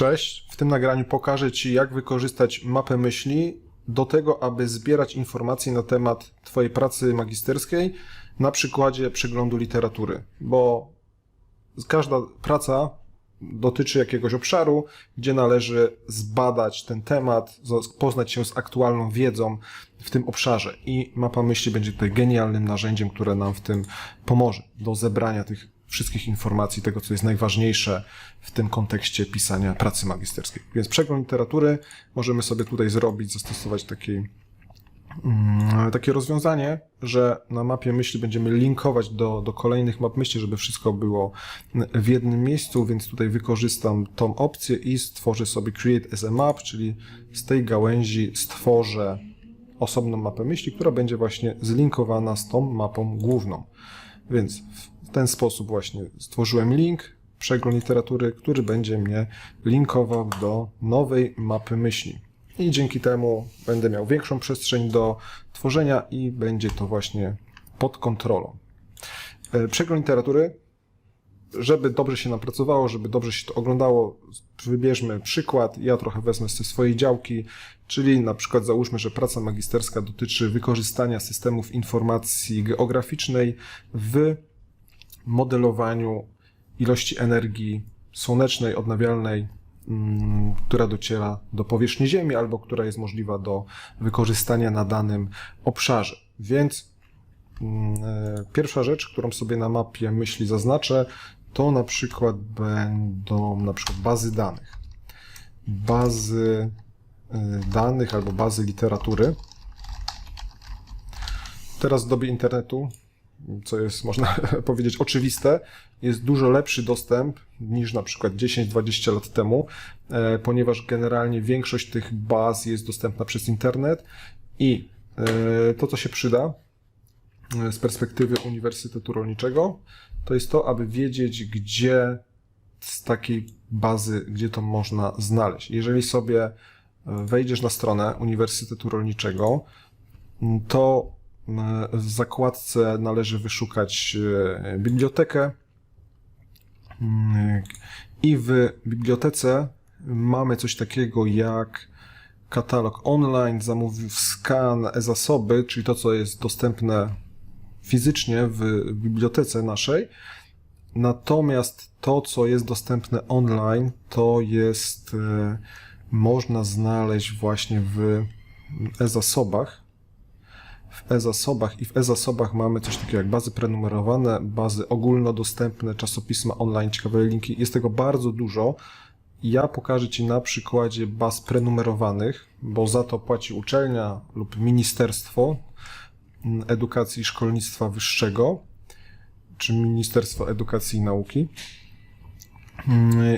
Cześć, w tym nagraniu pokażę Ci, jak wykorzystać mapę myśli do tego, aby zbierać informacje na temat Twojej pracy magisterskiej na przykładzie przeglądu literatury, bo każda praca dotyczy jakiegoś obszaru, gdzie należy zbadać ten temat, poznać się z aktualną wiedzą w tym obszarze. I mapa myśli będzie tutaj genialnym narzędziem, które nam w tym pomoże do zebrania tych wszystkich informacji, tego co jest najważniejsze w tym kontekście pisania pracy magisterskiej. Więc przegląd literatury możemy sobie tutaj zrobić, zastosować taki, mm, takie rozwiązanie, że na mapie myśli będziemy linkować do, do kolejnych map myśli, żeby wszystko było w jednym miejscu, więc tutaj wykorzystam tą opcję i stworzę sobie create as a map, czyli z tej gałęzi stworzę osobną mapę myśli, która będzie właśnie zlinkowana z tą mapą główną. Więc w ten sposób właśnie stworzyłem link, przegląd literatury, który będzie mnie linkował do nowej mapy myśli. I dzięki temu będę miał większą przestrzeń do tworzenia i będzie to właśnie pod kontrolą. E, przegląd literatury, żeby dobrze się napracowało, żeby dobrze się to oglądało, wybierzmy przykład. Ja trochę wezmę ze swojej działki, czyli na przykład załóżmy, że praca magisterska dotyczy wykorzystania systemów informacji geograficznej w modelowaniu ilości energii słonecznej, odnawialnej, mm, która dociera do powierzchni Ziemi albo która jest możliwa do wykorzystania na danym obszarze. Więc mm, e, pierwsza rzecz, którą sobie na mapie myśli zaznaczę, to na przykład będą na przykład bazy danych. Bazy e, danych albo bazy literatury. Teraz w dobie internetu co jest, można powiedzieć, oczywiste, jest dużo lepszy dostęp niż na przykład 10-20 lat temu, e, ponieważ generalnie większość tych baz jest dostępna przez internet i e, to, co się przyda e, z perspektywy Uniwersytetu Rolniczego, to jest to, aby wiedzieć, gdzie z takiej bazy, gdzie to można znaleźć. Jeżeli sobie wejdziesz na stronę Uniwersytetu Rolniczego, to w zakładce należy wyszukać e, bibliotekę mm, i w bibliotece mamy coś takiego jak katalog online, zamówił skan e-zasoby, czyli to, co jest dostępne fizycznie w bibliotece naszej. Natomiast to, co jest dostępne online, to jest, e, można znaleźć właśnie w e-zasobach w e-zasobach i w e-zasobach mamy coś takiego jak bazy prenumerowane, bazy ogólnodostępne, czasopisma online, ciekawe linki. Jest tego bardzo dużo. Ja pokażę Ci na przykładzie baz prenumerowanych, bo za to płaci uczelnia lub Ministerstwo Edukacji i Szkolnictwa Wyższego, czy Ministerstwo Edukacji i Nauki.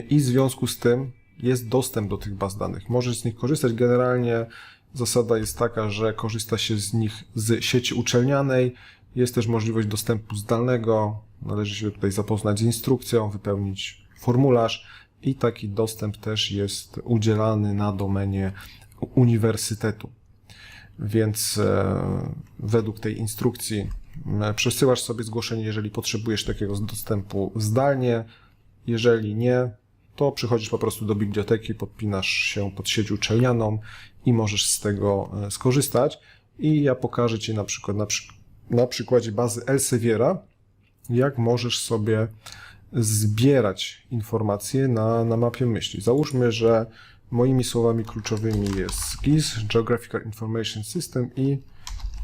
I w związku z tym jest dostęp do tych baz danych. Możesz z nich korzystać. Generalnie Zasada jest taka, że korzysta się z nich z sieci uczelnianej. Jest też możliwość dostępu zdalnego. Należy się tutaj zapoznać z instrukcją, wypełnić formularz i taki dostęp też jest udzielany na domenie uniwersytetu. Więc e, według tej instrukcji e, przesyłasz sobie zgłoszenie, jeżeli potrzebujesz takiego dostępu zdalnie. Jeżeli nie, to przychodzisz po prostu do biblioteki, podpinasz się pod sieć uczelnianą i możesz z tego e, skorzystać. I ja pokażę Ci na przykład na, przy, na przykładzie bazy Elsewier'a, jak możesz sobie zbierać informacje na, na mapie myśli. Załóżmy, że moimi słowami kluczowymi jest GIS, Geographical Information System i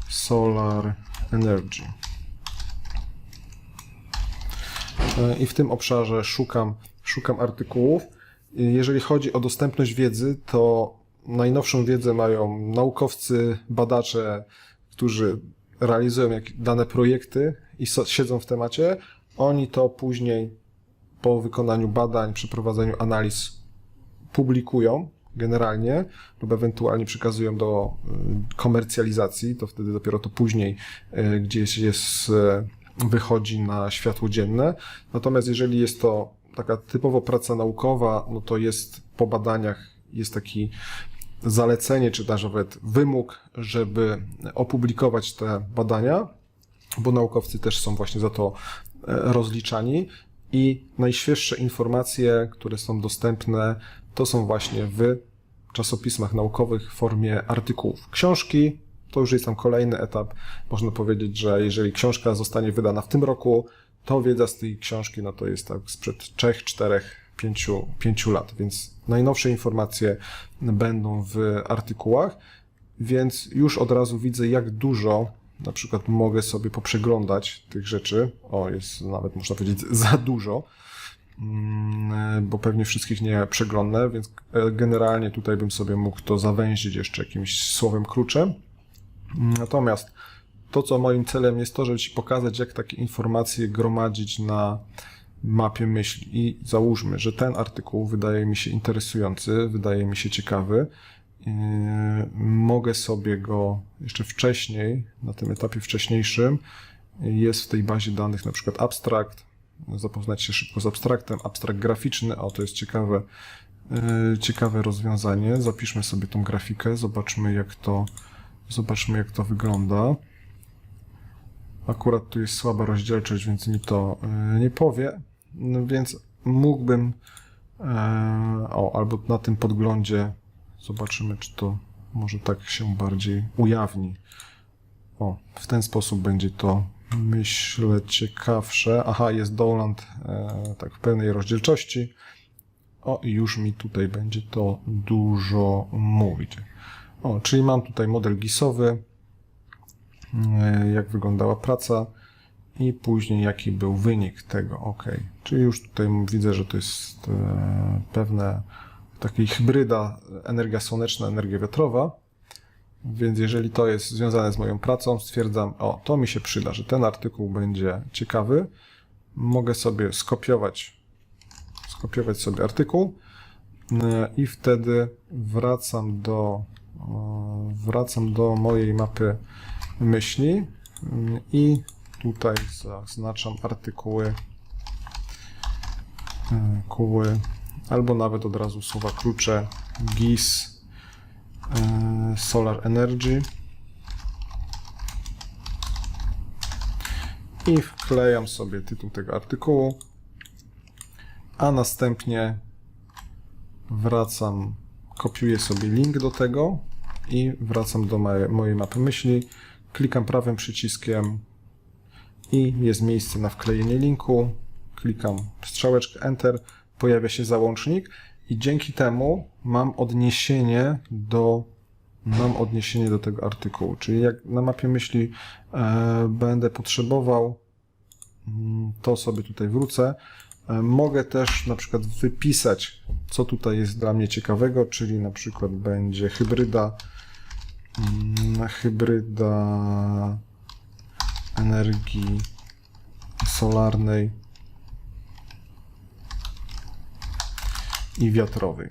Solar Energy. E, I w tym obszarze szukam szukam artykułów. Jeżeli chodzi o dostępność wiedzy, to najnowszą wiedzę mają naukowcy, badacze, którzy realizują dane projekty i siedzą w temacie. Oni to później po wykonaniu badań, przeprowadzeniu analiz publikują generalnie lub ewentualnie przekazują do y, komercjalizacji, to wtedy dopiero to później y, gdzieś jest, y, wychodzi na światło dzienne. Natomiast jeżeli jest to taka typowo praca naukowa, no to jest po badaniach, jest taki zalecenie, czy też nawet wymóg, żeby opublikować te badania, bo naukowcy też są właśnie za to e, rozliczani. i najświeższe informacje, które są dostępne, to są właśnie w czasopismach naukowych w formie artykułów. Książki to już jest tam kolejny etap. Można powiedzieć, że jeżeli książka zostanie wydana w tym roku, to wiedza z tej książki no to jest tak sprzed 3, 4, 5, 5 lat, więc najnowsze informacje będą w artykułach, więc już od razu widzę, jak dużo na przykład mogę sobie poprzeglądać tych rzeczy. O, jest nawet można powiedzieć za dużo, mm, bo pewnie wszystkich nie przeglądnę, więc e, generalnie tutaj bym sobie mógł to zawęzić jeszcze jakimś słowem kluczem. Natomiast to, co moim celem jest to, żeby Ci pokazać, jak takie informacje gromadzić na mapie myśli. I załóżmy, że ten artykuł wydaje mi się interesujący, wydaje mi się ciekawy. Yy, Mogę sobie go jeszcze wcześniej, na tym etapie wcześniejszym, jest w tej bazie danych na przykład abstrakt, zapoznać się szybko z abstraktem, abstrakt graficzny, o to jest ciekawe, yy, ciekawe rozwiązanie. Zapiszmy sobie tą grafikę, zobaczmy jak to, zobaczmy jak to wygląda. Akurat tu jest słaba rozdzielczość, więc mi to e, nie powie. No więc mógłbym. e, O, albo na tym podglądzie zobaczymy, czy to może tak się bardziej ujawni. O, w ten sposób będzie to, myślę, ciekawsze. Aha, jest Downland e, tak w pełnej rozdzielczości. O, i już mi tutaj będzie to dużo mówić. O, czyli mam tutaj model gisowy, jak wyglądała praca i później jaki był wynik tego. OK. Czyli już tutaj widzę, że to jest e, pewne takiej hybryda energia słoneczna, energia wiatrowa. Więc jeżeli to jest związane z moją pracą, stwierdzam, o, to mi się przyda, że ten artykuł będzie ciekawy. Mogę sobie skopiować, skopiować sobie artykuł e, i wtedy wracam do, e, wracam do mojej mapy myśli. I tutaj zaznaczam artykuły, kuły, albo nawet od razu słowa klucze GIS, Solar Energy. I wklejam sobie tytuł tego artykułu, a następnie wracam, kopiuję sobie link do tego i wracam do mojej mapy myśli, klikam prawym przyciskiem i jest miejsce na wklejenie linku, klikam strzałeczkę Enter, pojawia się załącznik i dzięki temu mam odniesienie do mam odniesienie do tego artykułu. Czyli jak na mapie myśli e, będę potrzebował, mm, to sobie tutaj wrócę. E, mogę też na przykład wypisać, co tutaj jest dla mnie ciekawego, czyli na przykład będzie hybryda, hybryda energii solarnej i wiatrowej.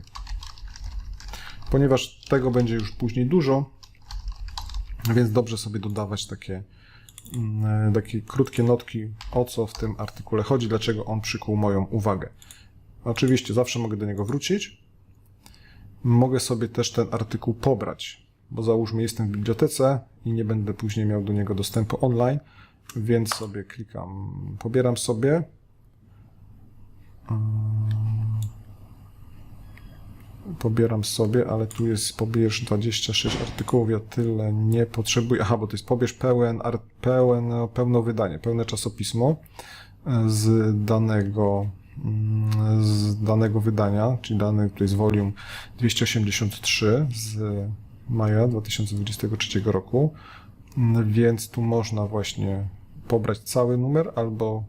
Ponieważ tego będzie już później dużo, więc dobrze sobie dodawać takie, mm, takie krótkie notki, o co w tym artykule chodzi, dlaczego on przykuł moją uwagę. Oczywiście zawsze mogę do niego wrócić. Mogę sobie też ten artykuł pobrać, bo załóżmy jestem w bibliotece i nie będę później miał do niego dostępu online, więc sobie klikam, pobieram sobie. pobieram sobie, ale tu jest pobierz 26 artykułów, ja tyle nie potrzebuję. Aha, bo to jest pobierz pełen, pełen, no, pełno wydanie, pełne czasopismo e, z danego, mm, z danego wydania, czyli dany, to jest volume 283 z maja 2023 roku, Mm, więc tu można właśnie pobrać cały numer albo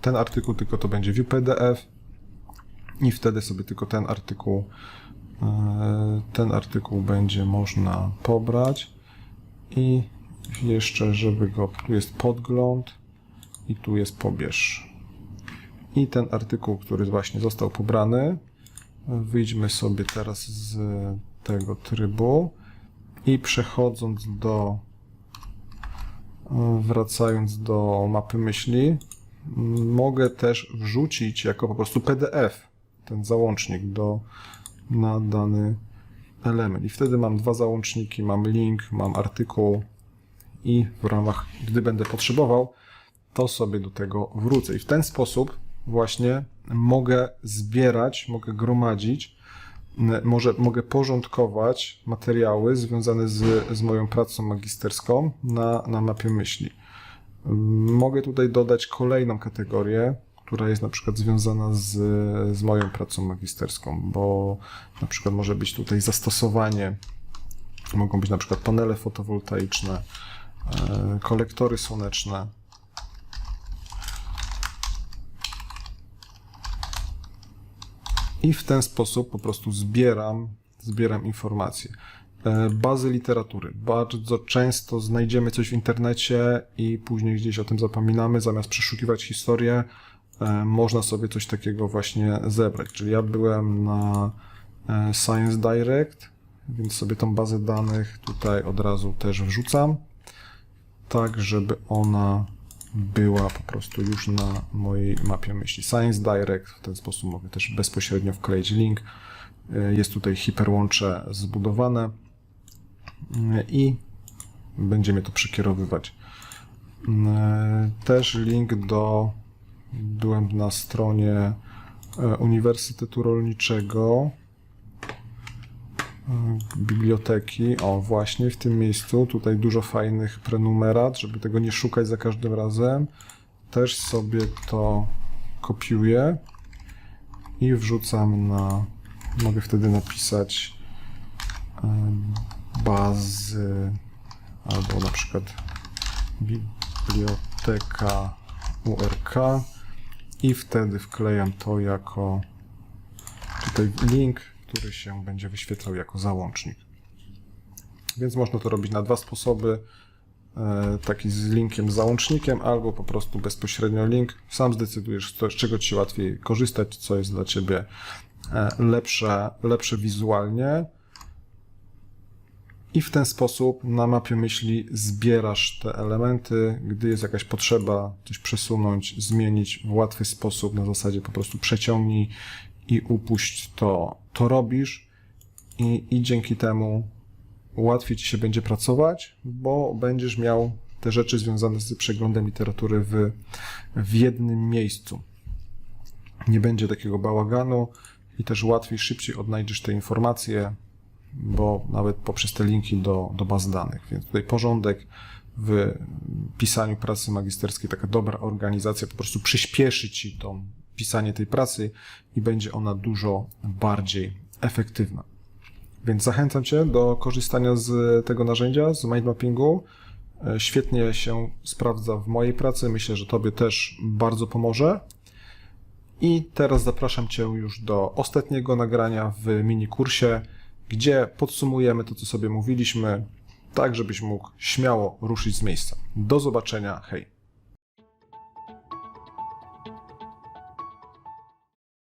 ten artykuł, tylko to będzie view PDF i wtedy sobie tylko ten artykuł E, ten artykuł będzie można pobrać. I jeszcze, żeby go, tu jest podgląd i tu jest pobierz. I ten artykuł, który właśnie został pobrany, wyjdźmy sobie teraz z tego trybu i przechodząc do, wracając do mapy myśli, mogę też wrzucić jako po prostu PDF ten załącznik do na dany element. I wtedy mam dwa załączniki, mam link, mam artykuł i w ramach, gdy będę potrzebował, to sobie do tego wrócę. I w ten sposób właśnie mogę zbierać, mogę gromadzić, może, mogę porządkować materiały związane z, z moją pracą magisterską na, na mapie myśli. Mogę tutaj dodać kolejną kategorię, która jest na przykład związana z, z moją pracą magisterską, bo na przykład może być tutaj zastosowanie, mogą być na przykład panele fotowoltaiczne, e, kolektory słoneczne. I w ten sposób po prostu zbieram, zbieram informacje. E, Bazy literatury. Bardzo często znajdziemy coś w internecie i później gdzieś o tym zapominamy, zamiast przeszukiwać historię, e, można sobie coś takiego właśnie zebrać. Czyli ja byłem na e, Science Direct, więc sobie tą bazę danych tutaj od razu też wrzucam, tak żeby ona była po prostu już na mojej mapie myśli. Science Direct, w ten sposób mogę też bezpośrednio wkleić link. E, Jest tutaj hiperłącze zbudowane e, i będziemy to przekierowywać. E, Też link do byłem na stronie Uniwersytetu Rolniczego biblioteki. O, właśnie w tym miejscu. Tutaj dużo fajnych prenumerat, żeby tego nie szukać za każdym razem. Też sobie to kopiuję i wrzucam na. Mogę wtedy napisać bazy albo na przykład biblioteka URK i wtedy wklejam to jako tutaj link, który się będzie wyświetlał jako załącznik. Więc można to robić na dwa sposoby. E, Taki z linkiem, załącznikiem, albo po prostu bezpośrednio link. Sam zdecydujesz, z czego ci łatwiej korzystać, co jest dla ciebie e, lepsze, lepsze wizualnie. I w ten sposób na mapie myśli zbierasz te elementy, gdy jest jakaś potrzeba coś przesunąć, zmienić w łatwy sposób, na zasadzie po prostu przeciągnij i upuść to, to robisz i, i dzięki temu łatwiej ci się będzie pracować, bo będziesz miał te rzeczy związane z przeglądem literatury w, w jednym miejscu. Nie będzie takiego bałaganu i też łatwiej, szybciej odnajdziesz te informacje, bo nawet poprzez te linki do, do baz danych. Więc tutaj porządek w pisaniu pracy magisterskiej, taka dobra organizacja po prostu przyspieszy ci to pisanie tej pracy i będzie ona dużo bardziej efektywna. Więc zachęcam Cię do korzystania z tego narzędzia, z mindmappingu. E, Świetnie się sprawdza w mojej pracy. Myślę, że Tobie też bardzo pomoże. I teraz zapraszam Cię już do ostatniego nagrania w mini kursie, gdzie podsumujemy to, co sobie mówiliśmy, tak żebyś mógł śmiało ruszyć z miejsca. Do zobaczenia. Hej!